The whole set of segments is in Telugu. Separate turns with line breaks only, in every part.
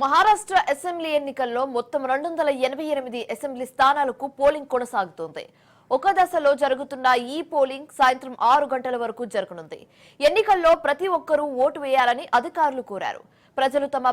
మహారాష్ట్ర అసెంబ్లీ ఎన్నికల్లో మొత్తం రెండు వందల ఎనభై ఎనిమిది అసెంబ్లీ స్థానాలకు పోలింగ్ కొనసాగుతోంది. ఒక దశలో జరుగుతున్న ఈ పోలింగ్ సాయంత్రం ఆరు గంటల వరకు జరగనుంది. ఎన్నికల్లో ప్రతి ఒక్కరూ ఓటు వేయాలని అధికారులు కోరారు. ప్రజలు తమ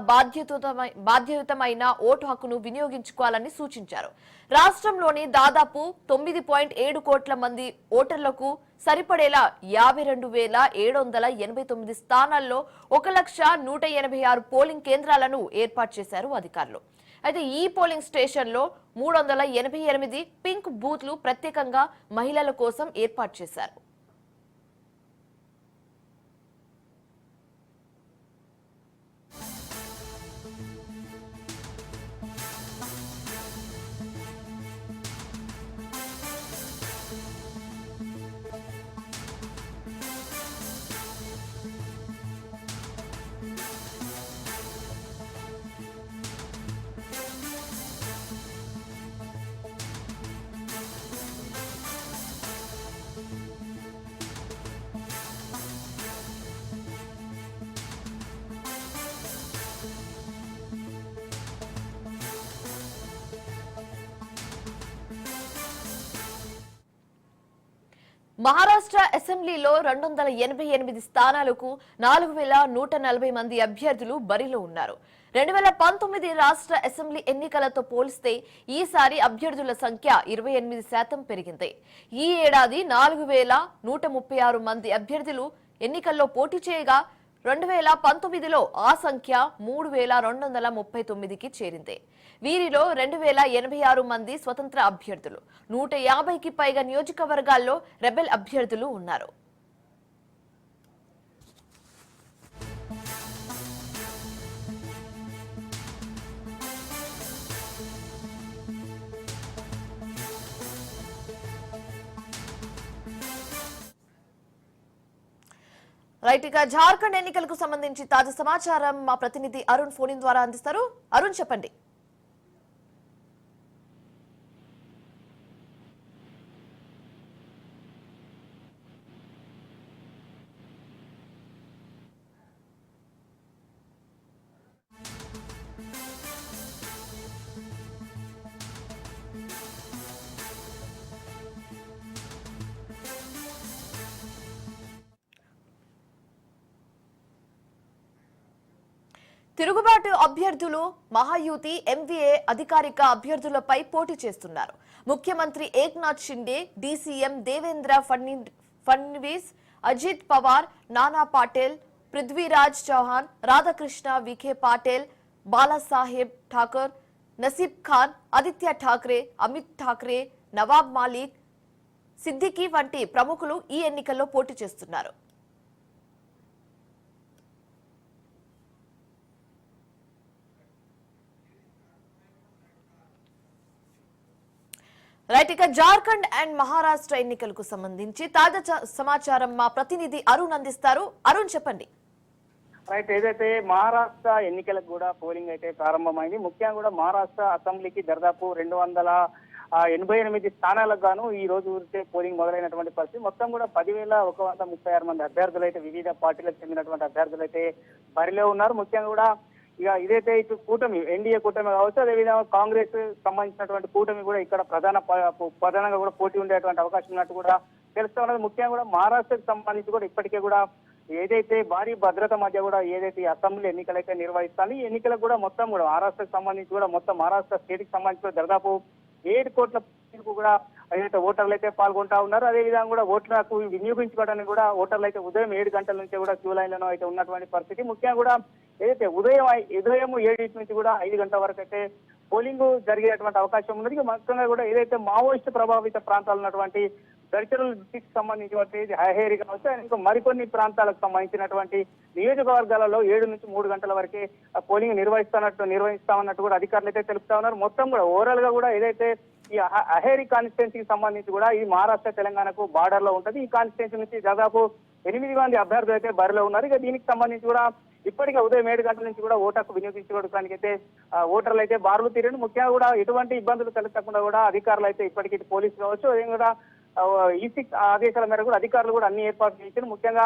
బాధ్యతమైన ఓటు హక్కును వినియోగించుకోవాలని సూచించారు. రాష్ట్రంలోని దాదాపు తొమ్మిది పాయింట్ ఏడు కోట్ల మంది ఓటర్లకు సరిపడేలా యాభై రెండు వేల ఏడు వందల ఎనభై తొమ్మిది స్థానాల్లో ఒక లక్ష నూట ఎనభై ఆరు పోలింగ్ కేంద్రాలను ఏర్పాటు చేశారు అధికారులు. అయితే ఈ పోలింగ్ స్టేషన్లో మూడు వందల ఎనభై ఎనిమిది పింక్ బూత్లు ప్రత్యేకంగా మహిళల కోసం ఏర్పాటు చేశారు. మహారాష్ట్ర అసెంబ్లీలో రెండు వందల ఎనభై ఎనిమిది స్థానాలకు నాలుగు వేల నూట నలభై మంది అభ్యర్థులు బరిలో ఉన్నారు. రెండు వేల పంతొమ్మిది రాష్ట్ర అసెంబ్లీ ఎన్నికలతో పోలిస్తే ఈసారి అభ్యర్థుల సంఖ్య ఇరవై ఎనిమిది శాతం పెరిగింది. ఈ ఏడాది నాలుగు వేల నూట ముప్పై ఆరు మంది అభ్యర్థులు ఎన్నికల్లో పోటీ చేయగా రెండు వేల పంతొమ్మిదిలో ఆ సంఖ్య మూడు వేల రెండు వందల ముప్పై తొమ్మిదికి చేరింది. వీరిలో రెండు వేల ఎనభై ఆరు మంది స్వతంత్ర అభ్యర్థులు నూట యాభైకి పైగా నియోజకవర్గాల్లో రెబెల్ అభ్యర్థులు ఉన్నారు. రైట్ ఇక జార్ఖండ్ ఎన్నికలకు సంబంధించి తాజా సమాచారం మా ప్రతినిధి అరుణ్ ఫోన్ ద్వారా అందిస్తారు. అరుణ్ చెప్పండి. తిరుగుబాటు అభ్యర్థులు మహాయుతి ఎంవీఏ అధికారిక అభ్యర్థులపై పోటీ చేస్తున్నారు. ముఖ్యమంత్రి ఏక్నాథ్ షిండే డీసీఎం దేవేంద్ర ఫడ్నవీస్ అజిత్ పవార్ నానా పాటేల్ పృథ్వీరాజ్ చౌహాన్ రాధాకృష్ణ విఖే పాటేల్ బాలాసాహెబ్ ఠాకర్ నసీబ్ ఖాన్ ఆదిత్య ఠాక్రే అమిత్ ఠాక్రే నవాబ్ మాలిక్ సిద్దికి వంటి ప్రముఖులు ఈ ఎన్నికల్లో పోటీ చేస్తున్నారు. రైట్ ఇక జార్ఖండ్ అండ్ మహారాష్ట్ర ఎన్నికలకు సంబంధించి తాజా చ- సమాచారం మా ప్రతినిధి అరుణ్ అందిస్తారు. అరుణ్ చెప్పండి.
రైట్ ఏదైతే మహారాష్ట్ర ఎన్నికలకు కూడా పోలింగ్ అయితే ప్రారంభమైంది ముఖ్యంగా కూడా మహారాష్ట్ర అసెంబ్లీకి దాదాపు రెండు వందల ఎనభై ఎనిమిది స్థానాలకు గాను ఈ రోజు అయితే పోలింగ్ మొదలైనటువంటి పరిస్థితి. మొత్తం కూడా పదివేల ఒక వంద ముప్పై ఆరు మంది అభ్యర్థులు అయితే వివిధ పార్టీలకు చెందినటువంటి అభ్యర్థులు అయితే బరిలో ఉన్నారు. ముఖ్యంగా కూడా ఇక ఇదైతే ఇటు కూటమి ఎన్డీఏ కూటమి కావచ్చు అదేవిధంగా కాంగ్రెస్ సంబంధించినటువంటి కూటమి కూడా ఇక్కడ ప్రధాన ప- ప్రధానంగా కూడా పోటీ ఉండేటువంటి అవకాశం ఉన్నట్టు కూడా తెలుస్తా ఉన్నది. ముఖ్యంగా కూడా మహారాష్ట్రకు సంబంధించి కూడా ఇప్పటికే కూడా ఏదైతే భారీ భద్రత మధ్య కూడా ఏదైతే ఈ అసెంబ్లీ ఎన్నికలైతే నిర్వహిస్తాను ఈ ఎన్నికలకు కూడా మొత్తం కూడా మహారాష్ట్రకు సంబంధించి కూడా మొత్తం మహారాష్ట్ర స్టేట్కి సంబంధించి కూడా దాదాపు ఏడు కోట్ల కూడా ఏదైతే ఓటర్లు అయితే పాల్గొంటా ఉన్నారు అదే విధంగా కూడా ఓట్లకు వినియోగించుకోవడానికి కూడా ఓటర్లు అయితే ఉదయం ఏడు గంటల నుంచి కూడా క్యూ లైన్లలో అయితే ఉన్నటువంటి పరిస్థితి. ముఖ్యంగా కూడా ఏదైతే ఉదయం ఉదయం ఏడింటి నుంచి కూడా ఐదు గంటల వరకు అయితే పోలింగ్ జరిగేటువంటి అవకాశం ఉన్నది. మొత్తంగా కూడా ఏదైతే మావోయిస్ట్ ప్రభావిత ప్రాంతాలు ఉన్నటువంటి గడిచరుల డిస్టిక్ సంబంధించినటువంటి హైహేరి కావచ్చు ఇంకా మరికొన్ని ప్రాంతాలకు సంబంధించినటువంటి నియోజకవర్గాలలో ఏడు నుంచి మూడు గంటల వరకే ఆ పోలింగ్ నిర్వహిస్తున్నట్టు నిర్వహిస్తామన్నట్టు కూడా అధికారులు అయితే తెలుపుతా ఉన్నారు. మొత్తం కూడా ఓవరాల్గా కూడా ఏదైతే ఈ అహేరి కాన్స్టిట్యున్సీకి సంబంధించి కూడా ఈ మహారాష్ట్ర తెలంగాణకు బార్డర్లో ఉంటది. ఈ కాన్స్టిట్యున్సీ నుంచి దాదాపు ఎనిమిది మంది అభ్యర్థులు అయితే బరిలో ఉన్నారు. ఇక దీనికి సంబంధించి కూడా ఇప్పటికే ఉదయం ఏడు గంటల నుంచి కూడా ఓటర్కు వినియోగించుకోవడానికి అయితే ఓటర్లు అయితే బారులు తీరండి. ముఖ్యంగా కూడా ఎటువంటి ఇబ్బందులు తలెత్తకుండా కూడా అధికారులు అయితే ఇప్పటికీ ఇటు పోలీసులు కావచ్చు అదే కూడా ఈసీ ఆదేశాల మేరకు కూడా అధికారులు కూడా అన్ని ఏర్పాట్లు చేశారు ముఖ్యంగా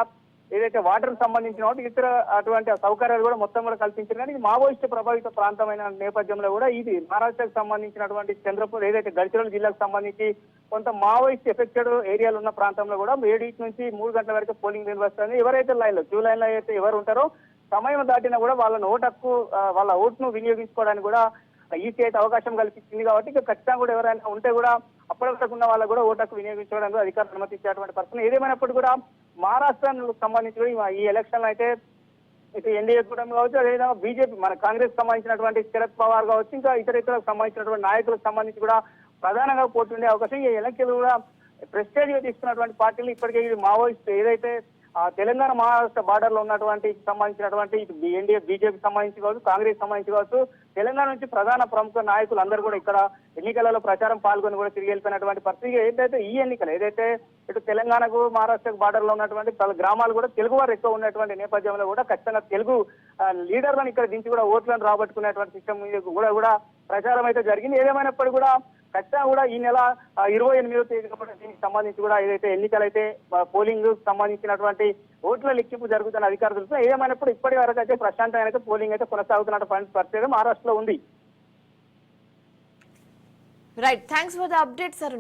ఏదైతే వాటర్ సంబంధించిన వాటి ఇతర అటువంటి సౌకర్యాలు కూడా మొత్తం కూడా కల్పించారు. కానీ మావోయిస్ట్ ప్రభావిత ప్రాంతమైన నేపథ్యంలో కూడా ఇది మహారాష్ట్రకు సంబంధించినటువంటి చంద్రపూర్ ఏదైతే గడిచిరోలు జిల్లాకు సంబంధించి కొంత మావోయిస్ట్ ఎఫెక్టెడ్ ఏరియాలు ఉన్న ప్రాంతంలో కూడా ఏడు నుంచి మూడు గంటల వరకు పోలింగ్ నిర్వహిస్తుంది ఎవరైతే లైన్లో క్యూ లైన్లో అయితే ఎవరు ఉంటారో సమయం దాటినా కూడా వాళ్ళని ఓటు హక్కు వాళ్ళ ఓటును వినియోగించుకోవడానికి కూడా ఈసీ అయితే అవకాశం కల్పించింది కాబట్టి ఇక ఖచ్చితంగా కూడా ఎవరైనా ఉంటే కూడా అప్పటి వరకు ఉన్న వాళ్ళకు కూడా ఓటు హక్కు వినియోగించుకోవడానికి అధికారులు అనుమతించేటువంటి పరిస్థితి. ఏదేమైనప్పుడు కూడా మహారాష్ట్రకు సంబంధించి ఈ ఎలక్షన్ అయితే ఇటు ఎన్డీఏ కూటమి కావచ్చు అదేవిధంగా బీజేపీ మన కాంగ్రెస్ సంబంధించినటువంటి శరద్ పవార్ కావచ్చు ఇంకా ఇతర ఇతరులకు సంబంధించినటువంటి నాయకులకు సంబంధించి కూడా ప్రధానంగా పోతుండే అవకాశం ఈ ఎన్నికలు కూడా ప్రెస్టేజ్గా తీసుకున్నటువంటి పార్టీలు ఇప్పటికే ఇది మావోయిస్ట్ ఏదైతే తెలంగాణ మహారాష్ట్ర బార్డర్లో ఉన్నటువంటి సంబంధించినటువంటి ఎన్డీఏ బీజేపీ సంబంధించి కావచ్చు కాంగ్రెస్ సంబంధించి కావచ్చు తెలంగాణ నుంచి ప్రధాన ప్రముఖ నాయకులు అందరూ కూడా ఇక్కడ ఎన్నికలలో ప్రచారం పాల్గొని కూడా తిరిగి వెళ్ళిపోయినటువంటి పరిస్థితి. ఏదైతే ఈ ఎన్నికలు ఏదైతే ఇటు తెలంగాణకు మహారాష్ట్రకు బార్డర్లో ఉన్నటువంటి పలు గ్రామాలు కూడా తెలుగు వారు ఎక్కువ ఉన్నటువంటి నేపథ్యంలో కూడా ఖచ్చితంగా తెలుగు లీడర్లను ఇక్కడ దించి కూడా ఓట్లను రాబట్టుకునేటువంటి సిస్టమ్ కూడా కూడా ప్రచారం అయితే జరిగింది. ఏదేమైనప్పటికీ కూడా ఖచ్చితంగా కూడా ఈ నెల ఇరవై ఎనిమిదో తేదీ కాబట్టి దీనికి సంబంధించి కూడా ఏదైతే ఎన్నికలైతే పోలింగ్ సంబంధించినటువంటి ఓట్ల లెక్కింపు జరుగుతున్న అధికారులు తెలుసు ఏదేమైనప్పుడు ఇప్పటి వరకు అయితే ప్రశాంతమైన అయితే పోలింగ్ అయితే కొనసాగుతున్న పరిస్థితి మహారాష్ట్రలో ఉంది.
Right thanks for the update sir